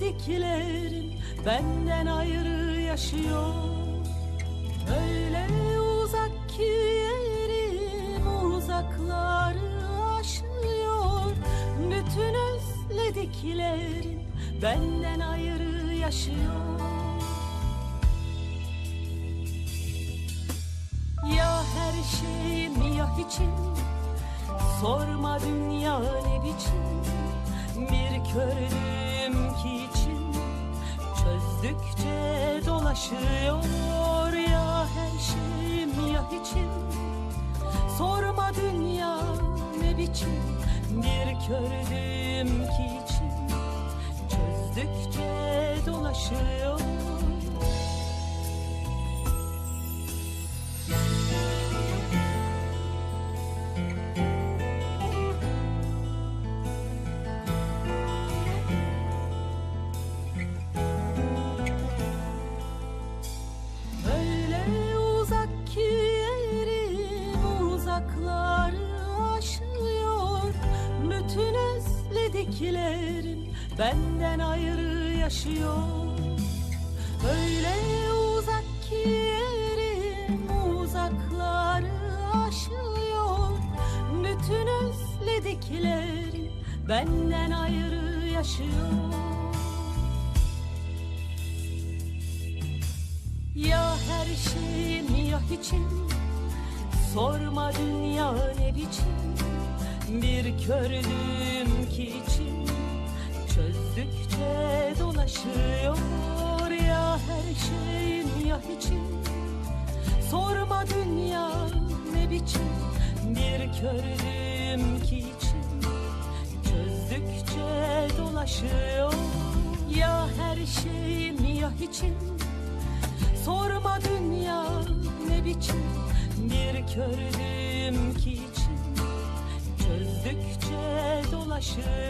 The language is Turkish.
sevdiklerim benden ayrı yaşıyor. Öyle uzak ki yerim uzakları aşıyor. Bütün özlediklerim benden ayrı yaşıyor. Ya her şeyim ya hiçim? Sorma dünya ne biçim? Bir içim Çözdükçe dolaşıyor Ya her şeyim ya hiçim. Sorma dünya ne biçim Bir kördüm ki içim. Çözdükçe dolaşıyor özlediklerim benden ayrı yaşıyor. Öyle uzak ki yerim uzakları aşıyor. Bütün özlediklerim benden ayrı yaşıyor. Ya her şeyim ya hiçim Sorma dünya ne biçim Bir kördüm ki içim Çözdükçe dolaşıyor Ya her şeyim ya hiçim. Sorma dünya ne biçim Bir kördüm ki içim Çözdükçe dolaşıyor Ya her şeyim ya hiçim. Sorma dünya ne biçim bir kördüm ki ulaşır